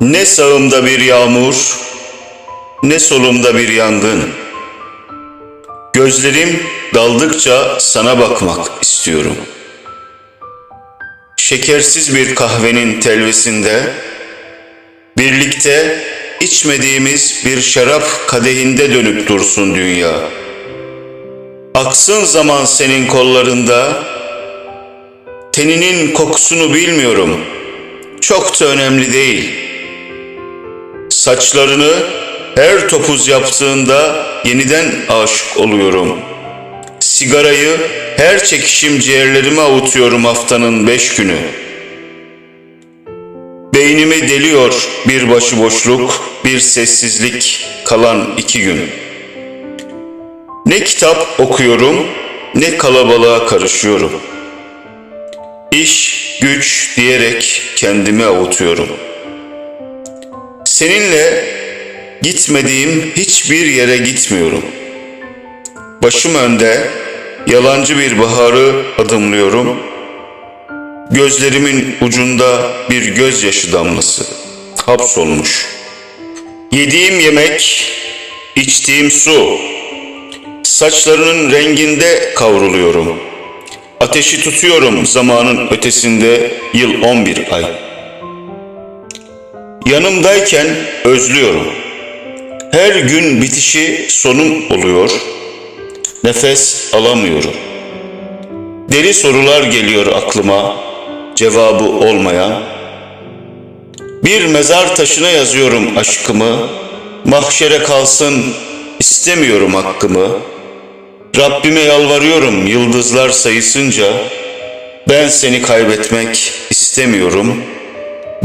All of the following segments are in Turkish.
Ne sağımda bir yağmur, ne solumda bir yangın. Gözlerim daldıkça sana bakmak istiyorum. Şekersiz bir kahvenin telvesinde, birlikte içmediğimiz bir şarap kadehinde dönüp dursun dünya. Aksın zaman senin kollarında, teninin kokusunu bilmiyorum. Çok da önemli değil. Saçlarını her topuz yaptığında yeniden aşık oluyorum. Sigarayı her çekişim ciğerlerime avutuyorum haftanın beş günü. Beynimi deliyor bir başıboşluk, bir sessizlik kalan iki gün. Ne kitap okuyorum, ne kalabalığa karışıyorum. İş, güç diyerek kendimi avutuyorum. Seninle gitmediğim hiçbir yere gitmiyorum. Başım önde, yalancı bir baharı adımlıyorum. Gözlerimin ucunda bir gözyaşı damlası hapsolmuş. Yediğim yemek, içtiğim su, saçlarının renginde kavruluyorum. Ateşi tutuyorum zamanın ötesinde yıl 11 ay. Yanımdayken özlüyorum. Her gün bitişi sonum oluyor. Nefes alamıyorum. Deli sorular geliyor aklıma, cevabı olmayan. Bir mezar taşına yazıyorum aşkımı, mahşere kalsın istemiyorum hakkımı. Rabbime yalvarıyorum yıldızlar sayısınca, ben seni kaybetmek istemiyorum,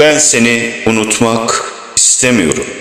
ben seni unutmak istemiyorum.''